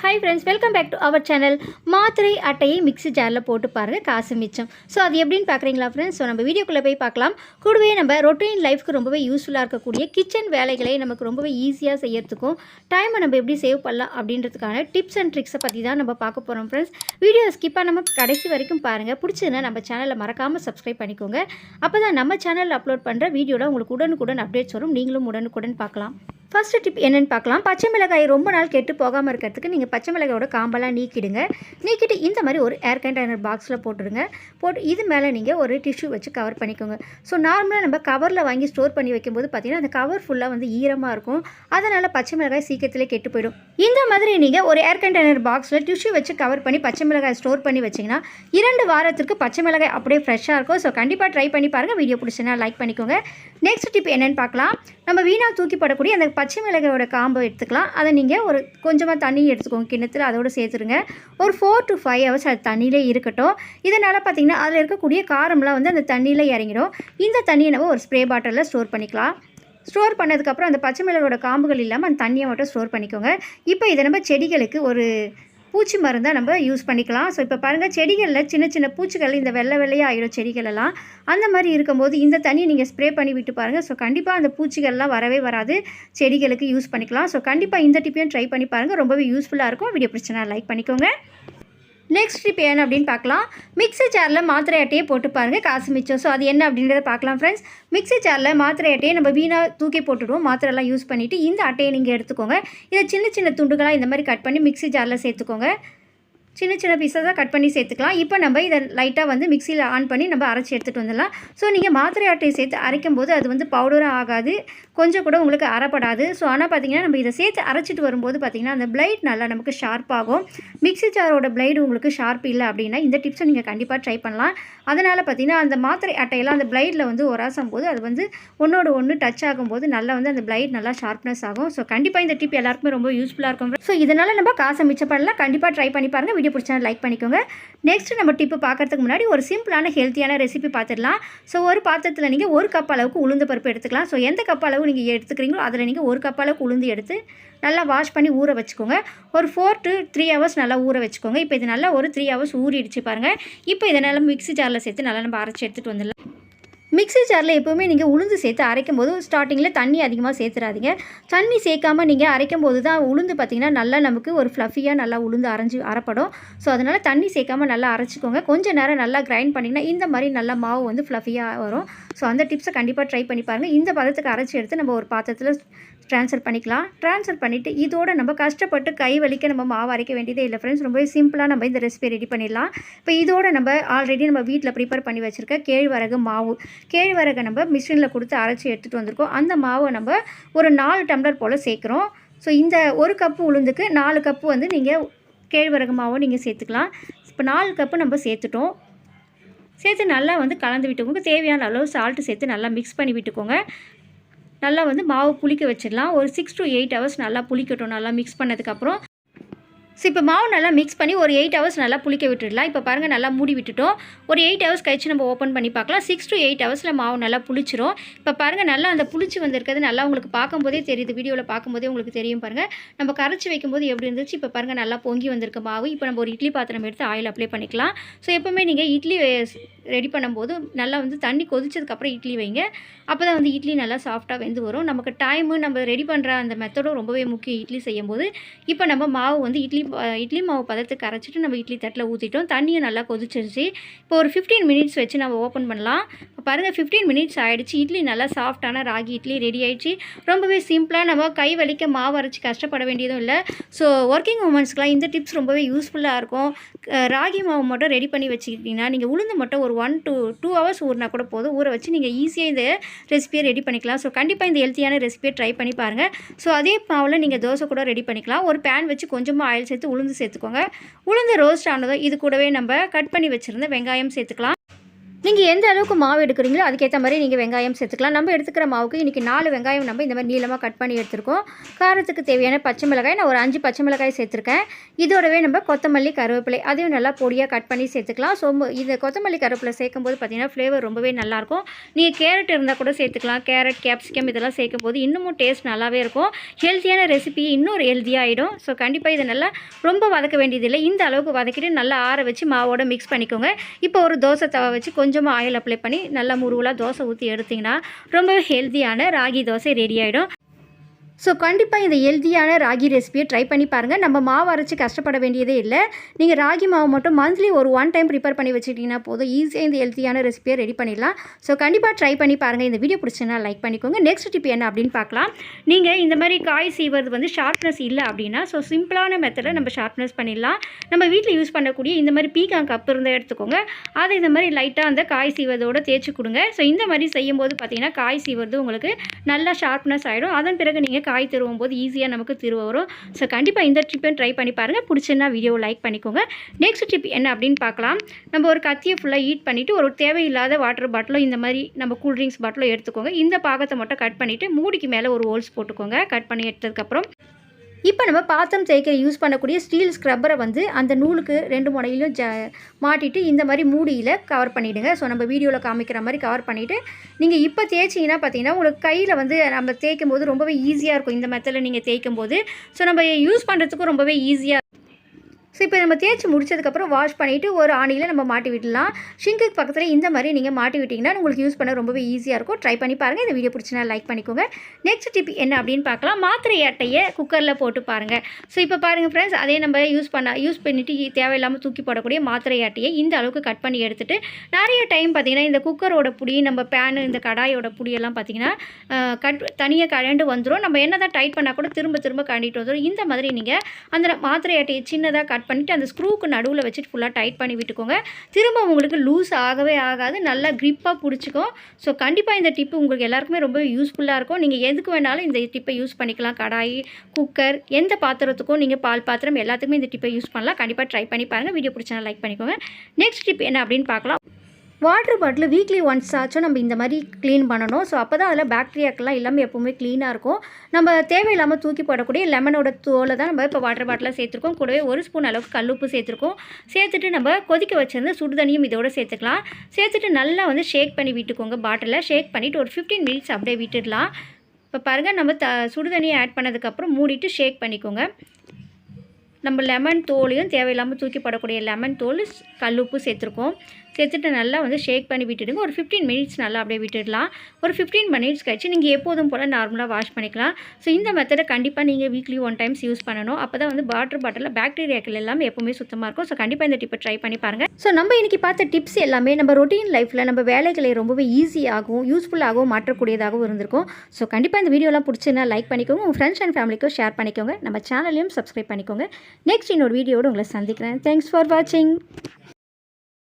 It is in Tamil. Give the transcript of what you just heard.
Hi friends welcome back to our channel மாத்திரை அட்டையை மிக்ஸி ஜாரில் போட்டு பாருங்கள் காசு மிச்சம். ஸோ அது எப்படின்னு பார்க்குறீங்களா ஃப்ரெண்ட்ஸ் ஸோ நம்ம வீடியோக்குள்ளே போய் பார்க்கலாம். கூடவே நம்ம ரொட்டீன் லைஃப்க்கு ரொம்பவே யூஸ்ஃபுல்லாக இருக்கக்கூடிய கிச்சன் வேலைகளை நமக்கு ரொம்பவே ஈஸியாக செய்யறதுக்கும் டைமை நம்ம எப்படி சேவ் பண்ணலாம் அப்படின்றதுக்கான டிப்ஸ் அண்ட் ட்ரிக்ஸை பற்றி தான் நம்ம பார்க்க போகிறோம் ஃப்ரெண்ட்ஸ் வீடியோ ஸ்கிப்பாக நம்ம கடைசி வரைக்கும் பாருங்கள் பிடிச்சதுன்னா நம்ம சேனலை மறக்காமல் சப்ஸ்கிரைப் பண்ணிக்கோங்க. அப்போ தான் நம்ம சேனலில் அப்லோட் பண்ணுற வீடியோவில் உங்களுக்கு உடனுக்குடன் அப்டேட்ஸ் வரும். நீங்களும் உடனுக்குடன் பார்க்கலாம். ஃபஸ்ட்டு டிப் என்னென்னு பார்க்கலாம். பச்சை மிளகாய் ரொம்ப நாள் கெட்டு போகாமல் இருக்கிறதுக்கு நீங்கள் பச்சை மிளகாயோட காம்பெல்லாம் நீக்கிடுங்க. நீக்கிட்டு இந்த மாதிரி ஒரு ஏர் கண்டெய்னர் பாக்ஸில் போட்டுடுங்க. போட்டு இது மேலே நீங்கள் ஒரு டிஷ்யூ வச்சு கவர் பண்ணிக்கோங்க. ஸோ நார்மலாக நம்ம கவரில் வாங்கி ஸ்டோர் பண்ணி வைக்கும்போது பார்த்திங்கன்னா அந்த கவர் ஃபுல்லாக வந்து ஈரமாக இருக்கும். அதனால் பச்சை மிளகாய் சீக்கிரத்திலே கெட்டு போயிடும். இந்த மாதிரி நீங்கள் ஒரு ஏர் கண்டெய்னர் பாக்ஸில் டிஷ்யூ வச்சு கவர் பண்ணி பச்சை மிளகாய் ஸ்டோர் பண்ணி வச்சிங்கன்னா இரண்டு வாரத்திற்கு பச்சை மிளகாய் அப்படியே ஃப்ரெஷ்ஷாக இருக்கும். ஸோ கண்டிப்பாக ட்ரை பண்ணி பாருங்கள் வீடியோ பிடிச்சினா லைக் பண்ணிக்கோங்க. நெக்ஸ்ட் டிப் என்னென்னு பார்க்கலாம். நம்ம வீணாக தூக்கிப்படக்கூடிய அந்த பச்சை மிளகாயோட காம்பை எடுத்துக்கலாம். அதை நீங்கள் ஒரு கொஞ்சமாக தண்ணி எடுத்துக்கோங்க. கிண்ணத்தில் அதோடு சேர்த்துருங்க. ஒரு ஃபோர் டு ஃபைவ் ஹவர்ஸ் அது தண்ணியிலே இருக்கட்டும். இதனால் பார்த்தீங்கன்னா அதில் இருக்கக்கூடிய காரம்லாம் வந்து அந்த தண்ணியில் இறங்கிடும். இந்த தண்ணியை நம்ம ஒரு ஸ்ப்ரே பாட்டிலில் ஸ்டோர் பண்ணிக்கலாம். ஸ்டோர் பண்ணதுக்கப்புறம் அந்த பச்சை மிளகோட காம்புகள் இல்லாமல் அந்த தண்ணியை மட்டும் ஸ்டோர் பண்ணிக்கோங்க. இப்போ இதை நம்ம செடிகளுக்கு ஒரு பூச்சி மருந்தை நம்ம யூஸ் பண்ணிக்கலாம். ஸோ இப்போ பாருங்கள் செடிகளில் சின்ன சின்ன பூச்சிகள் இந்த வெள்ளை வெள்ளையாக ஆகிடும் செடிகளெல்லாம் அந்த மாதிரி இருக்கும்போது இந்த தண்ணியை நீங்கள் ஸ்ப்ரே பண்ணி விட்டு பாருங்கள் ஸோ கண்டிப்பாக அந்த பூச்சிகள்லாம் வரவே வராது. செடிகளுக்கு யூஸ் பண்ணிக்கலாம். ஸோ கண்டிப்பாக இந்த டிப்பையும் ட்ரை பண்ணி பாருங்கள் ரொம்பவே யூஸ்ஃபுல்லாக இருக்கும். வீடியோ பிரச்சனை லைக் பண்ணிக்கோங்க. நெக்ஸ்ட் டிப் என்ன அப்படின்னு பார்க்கலாம். மிக்ஸி ஜாரில் மாத்திரை அட்டையை போட்டு பாருங்கள் காசு மிச்சம். ஸோ அது என்ன அப்படின்றத பார்க்கலாம் ஃப்ரெண்ட்ஸ் மிக்ஸி ஜாரில் மாத்திரை அட்டையை நம்ம வீணாக தூக்கி போட்டுடுவோம். மாத்திரைலாம் யூஸ் பண்ணிவிட்டு இந்த அட்டையை நீங்கள் எடுத்துக்கோங்க. இதை சின்ன சின்ன துண்டுகளாக இந்த மாதிரி கட் பண்ணி மிக்ஸி ஜாரில் சேர்த்துக்கோங்க. சின்ன சின்ன பீஸஸாக கட் பண்ணி சேர்த்துக்கலாம். இப்போ நம்ம இதை லைட்டாக வந்து மிக்சியில் ஆன் பண்ணி நம்ம அரைச்சி எடுத்துகிட்டு வந்துடலாம். ஸோ நீங்கள் மாத்திரை அட்டையை சேர்த்து அரைக்கும் போது அது வந்து பவுடரும் ஆகாது. கொஞ்சம் கூட உங்களுக்கு அரைப்படாது ஸோ ஆனால் பார்த்தீங்கன்னா நம்ம இதை சேர்த்து அரைச்சிட்டு வரும்போது பார்த்தீங்கன்னா அந்த பிளைட் நல்லா நமக்கு ஷார்ப்பாகும் மிக்ஸி ஜாரோட பிளைடு உங்களுக்கு ஷார்ப் இல்லை அப்படின்னா இந்த டிப்ஸை நீங்கள் கண்டிப்பாக ட்ரை பண்ணலாம். அதனால் பார்த்தீங்கன்னா அந்த மாத்திரை அட்டையெல்லாம் அந்த பிளைடில் வந்து உராசும் போது அது வந்து ஒன்றோட ஒன்று டச் ஆகும்போது நல்லா வந்து அந்த பிளைட் நல்லா ஷார்ப்னஸ் ஆகும். ஸோ கண்டிப்பாக இந்த டிப் எல்லாருக்குமே ரொம்ப யூஸ்ஃபுல்லாக இருக்கும். ஸோ இதனால் நம்ம காசை மிச்சப்படலாம் கண்டிப்பாக ட்ரை பண்ணி பாருங்கள் வீடியோ பிடிச்சா லைக் பண்ணிக்கோங்க. நெக்ஸ்ட் நம்ம டிப்பு பார்க்குறதுக்கு முன்னாடி ஒரு சிம்பிளான ஹெல்த்தியான ரெசிபி பார்த்துடலாம் ஸோ ஒரு பாத்திரத்தில் நீங்கள் ஒரு கப் அளவுக்கு உளுந்து பருப்பு எடுத்துக்கலாம். ஸோ எந்த கப் அளவு நீங்கள் எடுத்துக்கிறீங்களோ அதில் நீங்கள் ஒரு கப் உளுந்து எடுத்து நல்லா வாஷ் பண்ணி ஊற வச்சுக்கோங்க. ஒரு ஃபோர் டு த்ரீ ஹவர்ஸ் நல்லா ஊற வச்சுக்கோங்க. இப்போ இது நல்லா ஒரு த்ரீ ஹவர்ஸ் ஊறிடுச்சு பாருங்கள் இப்போ இதை நல்லா மிக்ஸி ஜாரில் சேர்த்து நல்லா நம்ம அரைச்சி எடுத்துகிட்டு வந்துடலாம். மிக்ஸி ஜாரில் எப்போவுமே நீங்கள் உளுந்து சேர்த்து அரைக்கும் போது ஸ்டார்டிங்கில் தண்ணி அதிகமாக சேர்த்துறாதீங்க. தண்ணி சேர்க்காமல் நீங்கள் அரைக்கும் போது தான் உளுந்து பார்த்திங்கன்னா நல்லா நமக்கு ஒரு ஃப்ளஃபியாக நல்லா உளுந்து அரைஞ்சி அரைப்படும். ஸோ அதனால் தண்ணி சேர்க்காமல் நல்லா அரைச்சிக்கோங்க. கொஞ்சம் நேரம் நல்லா கிரைண்ட் பண்ணிங்கன்னா இந்த மாதிரி நல்லா மாவு வந்து ஃப்ளஃபியாக வரும். ஸோ அந்த டிப்ஸை கண்டிப்பாக ட்ரை பண்ணி பாருங்கள் இந்த பதத்துக்கு அரைச்சி எடுத்து நம்ம ஒரு பாத்திரத்தில் ட்ரான்ஸ்ஃபர் பண்ணிக்கலாம். ட்ரான்ஸ்ஃபர் பண்ணிவிட்டு இதோட நம்ம கஷ்டப்பட்டு கை வலிக்க நம்ம மாவு அரைக்க வேண்டியதே இல்லை ஃப்ரெண்ட்ஸ் ரொம்பவே சிம்பிளாக நம்ம இந்த ரெசிபி ரெடி பண்ணிடலாம். இப்போ இதோட நம்ம ஆல்ரெடி நம்ம வீட்டில் ப்ரிப்பேர் பண்ணி வச்சுருக்க கேழ்வரகு மாவு. கேழ்வரகை நம்ம மிஷினில் கொடுத்து அரைச்சி எடுத்துகிட்டு வந்திருக்கோம். அந்த மாவை நம்ம ஒரு நாலு டம்ளர் போல் சேர்க்குறோம். ஸோ இந்த ஒரு கப்பு உளுந்துக்கு நாலு கப்பு வந்து நீங்கள் கேழ்வரகு மாவை நீங்கள் சேர்த்துக்கலாம். இப்போ நாலு கப்பு நம்ம சேர்த்துட்டோம். சேர்த்து நல்லா வந்து கலந்து விட்டுக்கோங்க. தேவையான அளவு சால்ட்டு சேர்த்து நல்லா மிக்ஸ் பண்ணி விட்டுக்கோங்க. நல்லா வந்து மாவு புளிக்க வச்சிடலாம். ஒரு சிக்ஸ் டு எயிட் ஹவர்ஸ் நல்லா புளிக்கட்டும். நல்லா மிக்ஸ் பண்ணதுக்கப்புறம் ஸோ இப்போ மாவு நல்லா மிக்ஸ் பண்ணி ஒரு எயிட் ஹவர்ஸ் நல்லா புளிக்க விட்டுடலாம். இப்போ பாருங்கள் நல்லா மூடி விட்டுட்டோம். ஒரு எயிட் ஹவர்ஸ் கழிச்சு நம்ம ஓப்பன் பண்ணி பார்க்கலாம். சிக்ஸ் டு எயிட் ஹவர்ஸில் மாவு நல்லா புளிச்சிரும். இப்போ பாருங்கள் நல்லா அந்த புளிச்சு வந்திருக்கிறது நல்லா உங்களுக்கு பார்க்கும்போதே தெரியுது. வீடியோவில் பார்க்கும்போதே உங்களுக்கு தெரியும் பாருங்கள் நம்ம கரைச்சி வைக்கும்போது எப்படி இருந்துச்சு? இப்போ பாருங்கள் நல்லா பொங்கி வந்திருக்க மாவு. இப்போ நம்ம ஒரு இட்லி பாத்திரம் எடுத்து ஆயில் அப்ளை பண்ணிக்கலாம். ஸோ எப்போவுமே நீங்கள் இட்லி ரெடி பண்ணும்போது நல்லா வந்து தண்ணி கொதிச்சதுக்கப்புறம் இட்லி வைங்க. அப்போ தான் வந்து இட்லி நல்லா சாஃப்டாக வெந்து வரும். நமக்கு டைமு நம்ம ரெடி பண்ணுற அந்த மெத்தடும் ரொம்பவே முக்கியம் இட்லி செய்யும்போது. இப்போ நம்ம மாவு வந்து இட்லி இட்லி மாவு பதத்துக்கு அரைச்சிட்டு நம்ம இட்லி தட்டில் ஊற்றிட்டோம் தண்ணியும் நல்லா கொதிச்சிருச்சு. இப்போ ஒரு ஃபிஃப்டீன் மினிட்ஸ் வச்சு நம்ம ஓப்பன் பண்ணலாம். இப்போ பாருங்கள் ஃபிஃப்டீன் மினிட்ஸ் ஆகிடுச்சு இட்லி நல்லா சாஃப்டான ராகி இட்லி ரெடி ஆகிடுச்சு ரொம்பவே சிம்பிளாக நம்ம கை வலிக்க மாவு அரைச்சி கஷ்டப்பட வேண்டியதும் இல்லை. ஸோ ஒர்க்கிங் உமன்ஸ்க்குலாம் இந்த டிப்ஸ் ரொம்பவே யூஸ்ஃபுல்லாக இருக்கும். ராகி மாவு மட்டும் ரெடி பண்ணி வச்சுக்கிட்டிங்கன்னா நீங்கள் உளுந்து மட்டும் ஒரு ஒன் டூ டூ ஹவர்ஸ் ஊறினா கூட போதும். ஊற வச்சு நீங்கள் ஈஸியாக இந்த ரெசிபியை ரெடி பண்ணிக்கலாம். ஸோ கண்டிப்பாக இந்த ஹெல்த்தியான ரெசிபியை ட்ரை பண்ணி பாருங்கள் ஸோ அதே மாவில் நீங்கள் தோசை கூட ரெடி பண்ணிக்கலாம். ஒரு பேன் வச்சு கொஞ்சமாக ஆயில் சேர்த்து உளுந்து சேர்த்துக்கோங்க. உளுந்து ரோஸ்ட் ஆனதும் இது கூடவே நம்ம கட் பண்ணி வச்சுருந்த வெங்காயம் சேர்த்துக்கலாம். நீங்கள் எந்த அளவுக்கு மாவு எடுக்கிறீங்களோ அதுக்கேற்ற மாதிரி நீங்கள் வெங்காயம் சேர்த்துக்கலாம். நம்ம எடுத்துக்கிற மாவுக்கு இன்றைக்கி நாலு வெங்காயம் நம்ம இந்த மாதிரி நீளமாக கட் பண்ணி எடுத்துருக்கோம். காரத்துக்கு தேவையான பச்சை மிளகாய் நான் ஒரு அஞ்சு பச்சை மிளகாய் சேர்த்துருக்கேன். இதோடவே நம்ம கொத்தமல்லி கருவேப்பிலை அதையும் நல்லா பொடியாக கட் பண்ணி சேர்த்துக்கலாம். ஸோ இது கொத்தமல்லி கருவேப்பிலை சேர்க்கும்போது பார்த்திங்கன்னா பார்த்தீங்கன்னா ஃப்ளேவர் ரொம்பவே நல்லாயிருக்கும் நீங்கள் கேரட் இருந்தால் கூட சேர்த்துக்கலாம். கேரட் கேப்சிகம் இதெல்லாம் சேர்க்கும் போது இன்னமும் டேஸ்ட் நல்லாவே இருக்கும். ஹெல்த்தியான ரெசிபி இன்னும் ஹெல்த்தியாக ஆகிடும் ஸோ கண்டிப்பாக இதை நல்லா ரொம்ப வதக்க வேண்டியதில்லை. இந்த அளவுக்கு வதக்கிட்டு நல்லா ஆற வச்சு மாவோட மிக்ஸ் பண்ணிக்கோங்க. இப்போ ஒரு தோசை தவா வச்சு கொஞ்சம் கொஞ்சமாக ஆயில் அப்ளை பண்ணி நல்லா முருவலாக தோசை ஊற்றி எடுத்திங்கன்னா ரொம்பவே ஹெல்த்தியான ராகி தோசை ரெடி ஆகிடும் ஸோ கண்டிப்பாக இந்த ஹெல்த்தியான ராகி ரெசிபியை ட்ரை பண்ணி பாருங்கள் நம்ம மாவு அரைச்சி கஷ்டப்பட வேண்டியதே இல்லை. நீங்கள் ராகி மாவு மட்டும் மந்த்லி ஒரு ஒன் டைம் ப்ரிப்பேர் பண்ணி வச்சுக்கிட்டிங்கன்னா போதும். ஈஸியாக இந்த ஹெல்த்தியான ரெசிபியை ரெடி பண்ணிடலாம். ஸோ கண்டிப்பாக ட்ரை பண்ணி பாருங்கள் இந்த வீடியோ பிடிச்சினா லைக் பண்ணிக்கோங்க. நெக்ஸ்ட் டிப் என்ன அப்படின்னு பார்க்கலாம். நீங்கள் இந்த மாதிரி காய் சீவது வந்து ஷார்ப்னஸ் இல்லை அப்படின்னா ஸோ சிம்பிளான மெத்தடில் நம்ம ஷார்ப்னஸ் பண்ணிடலாம். நம்ம வீட்டில் யூஸ் பண்ணக்கூடிய இந்த மாதிரி பீக்காங் கப் இருந்தால் எடுத்துக்கோங்க. அதை இந்த மாதிரி லைட்டாக அந்த காய் செய்வதோடு தேய்ச்சி கொடுங்க. ஸோ இந்த மாதிரி செய்யும்போது பார்த்தீங்கன்னா காய் செய்வது உங்களுக்கு நல்லா ஷார்ப்னஸ் ஆகிடும் அதன் பிறகு நீங்கள் காய் திருவும் போது ஈஸியாக நமக்கு திருவ வரும். ஸோ கண்டிப்பாக இந்த ட்ரிப்பையும் ட்ரை பண்ணி பாருங்கள் பிடிச்சிருந்தா வீடியோவை லைக் பண்ணிக்கோங்க. நெக்ஸ்ட் ட்ரிப் என்ன அப்படின்னு பார்க்கலாம். நம்ம ஒரு கத்தியை ஃபுல்லாக ஹீட் பண்ணிவிட்டு ஒரு தேவையில்லாத வாட்டர் பாட்டிலோ இந்த மாதிரி நம்ம கூல்ட்ரிங்க்ஸ் பாட்டிலோ எடுத்துக்கோங்க. இந்த பாகத்தை மட்டும் கட் பண்ணிவிட்டு மூடிக்கு மேலே ஒரு ஹோல்ஸ் போட்டுக்கோங்க. கட் பண்ணி எடுத்ததுக்கப்புறம் இப்போ நம்ம பாத்திரம் தேய்க்க யூஸ் பண்ணக்கூடிய ஸ்டீல் ஸ்க்ரப்பரை வந்து அந்த நூலுக்கு ரெண்டு முனையிலும் ஜ மாட்டிட்டு இந்த மாதிரி மூடியில் கவர் பண்ணிவிடுங்க ஸோ நம்ம வீடியோவில் காமிக்கிற மாதிரி கவர் பண்ணிவிட்டு நீங்கள் இப்போ தேய்ச்சிங்கன்னா பார்த்தீங்கன்னா உங்களுக்கு கையில் வந்து நம்ம தேய்க்கும் போது ரொம்பவே ஈஸியாக இருக்கும். இந்த மெத்தடில் நீங்கள் தேய்க்கும் போது ஸோ நம்ம யூஸ் பண்ணுறதுக்கும் ரொம்பவே ஈஸியாக ஸோ இப்போ நம்ம தேய்ச்சி முடிச்சதுக்கப்புறம் வாஷ் பண்ணிவிட்டு ஒரு ஆணியில் நம்ம மாட்டி விடலாம் ஷிங்குக்கு பக்கத்தில் இந்த மாதிரி நீங்கள் மாட்டி விட்டிங்கன்னா உங்களுக்கு யூஸ் பண்ண ரொம்பவே ஈஸியாக இருக்கும். ட்ரை பண்ணி பாருங்கள் இந்த வீடியோ பிடிச்சினா லைக் பண்ணிக்கோங்க. நெக்ஸ்ட் டிப் என்ன அப்படின்னு பார்க்கலாம். மாத்திரை அட்டையை குக்கரில் போட்டு பாருங்கள் ஸோ இப்போ பாருங்கள் ஃப்ரெண்ட்ஸ் அதே நம்ம யூஸ் பண்ண யூஸ் பண்ணிவிட்டு தேவையில்லாமல் தூக்கி போடக்கூடிய மாத்திரை அட்டையை இந்த அளவுக்கு கட் பண்ணி எடுத்துகிட்டு நிறைய டைம் பார்த்திங்கன்னா இந்த குக்கரோட புடி நம்ம பேனு இந்த கடாயோட புடியெல்லாம் பார்த்திங்கன்னா கட் தனியாக கழண்டு வந்துடும் நம்ம என்ன தான் டைட் பண்ணால் கூட திரும்ப திரும்ப கழண்டிட்டு வந்துடும் இந்த மாதிரி நீங்கள் அந்த மாத்திரை அட்டையை சின்னதாக கட் பண்ணிவிட்டு அந்த ஸ்க்ரூக்கு நடுவில் வச்சுட்டு ஃபுல்லாக டைட் பண்ணி விட்டுக்கோங்க. திரும்ப உங்களுக்கு லூஸ் ஆகவே ஆகாது. நல்லா க்ரிப்பாக பிடிச்சிக்கும் ஸோ கண்டிப்பாக இந்த டிப்பு உங்களுக்கு எல்லாருக்குமே ரொம்ப யூஸ்ஃபுல்லாக இருக்கும். நீங்கள் எதுக்கு வேணாலும் இந்த டிப்பை யூஸ் பண்ணிக்கலாம். கடாய் குக்கர் எந்த பாத்திரத்துக்கும் நீங்கள் பால் பாத்திரம் எல்லாத்துக்குமே இந்த டிப்பை யூஸ் பண்ணலாம். கண்டிப்பாக ட்ரை பண்ணி பாருங்கள் வீடியோ பிடிச்சா லைக் பண்ணிக்கோங்க. நெக்ஸ்ட் டிப் என்ன அப்படின்னு பார்க்கலாம். வாட்டர் பாட்டில் வீக்லி ஒன்ஸ் ஆச்சும் நம்ம இந்த மாதிரி க்ளீன் பண்ணணும். ஸோ அப்போ தான் அதில் பேக்டீரியாக்கெல்லாம் எல்லாமே எப்போவுமே க்ளீனாக இருக்கும். நம்ம தேவையில்லாமல் தூக்கி போடக்கூடிய லெமனோட தோலை தான் நம்ம இப்போ வாட்டர் பாட்டிலில் சேர்த்துருக்கோம். கூடவே ஒரு ஸ்பூன் அளவுக்கு கல்லுப்பு சேர்த்துருக்கோம். சேர்த்துட்டு நம்ம கொதிக்க வச்சிருந்து சுடுதண்ணியும் இதோட சேர்த்துக்கலாம். சேர்த்துட்டு நல்லா வந்து ஷேக் பண்ணி விட்டுக்கோங்க பாட்டிலில் ஷேக் பண்ணிவிட்டு ஒரு ஃபிஃப்டீன் மினிட்ஸ் அப்படியே விட்டுடலாம். இப்போ பாருங்கள் நம்ம த சுடுதண்ணியை ஆட் பண்ணதுக்கப்புறம் மூடிட்டு ஷேக் பண்ணிக்கோங்க. நம்ம லெமன் தோலையும் தேவையில்லாமல் தூக்கி போடக்கூடிய லெமன் தோல் கல்லுப்பு சேர்த்துருக்கோம். சேர்த்துட்டு நல்லா வந்து ஷேக் பண்ணி விட்டுடுங்க. ஒரு ஃபிஃப்டீன் மினிட்ஸ் நல்லா அப்படியே விட்டுடலாம். ஒரு ஃபிஃப்டீன் மினிட்ஸ் கழிச்சு நீங்கள் எப்போதும் போல் நார்மலாக வாஷ் பண்ணிக்கலாம். ஸோ இந்த மெத்தடை கண்டிப்பாக நீங்கள் வீக்லி ஒன் டைம்ஸ் யூஸ் பண்ணணும். அப்போ தான் வந்து வாட்டர் பாட்டிலில் பாக்டீரியாக்கள் எல்லாமே எப்போவுமே சுத்தமாக இருக்கும். ஸோ கண்டிப்பாக இந்த டிப்பை ட்ரை பண்ணி பாருங்கள் ஸோ நம்ம இன்றைக்கி பார்த்த டிப்ஸ் எல்லாமே நம்ம ரொட்டீன் லைஃப்பில் நம்ம வேலைகளை ரொம்பவே ஈஸியாகவும் யூஸ்ஃபுல்லாகவும் மாற்றக்கூடியதாகவும் இருந்திருக்கும். ஸோ கண்டிப்பாக இந்த வீடியோலாம் பிடிச்சினா லைக் பண்ணிக்கோங்க. உங்கள் ஃப்ரெண்ட்ஸ் அண்ட் ஃபேமிலிக்கும் ஷேர் பண்ணிக்கோங்க. நம்ம சேனலையும் சப்ஸ்கிரைப் பண்ணிக்கோங்க. நெக்ஸ்ட் இன்னொரு வீடியோடு உங்களை சந்திக்கிறேன். தேங்க்ஸ் ஃபார் வாட்சிங்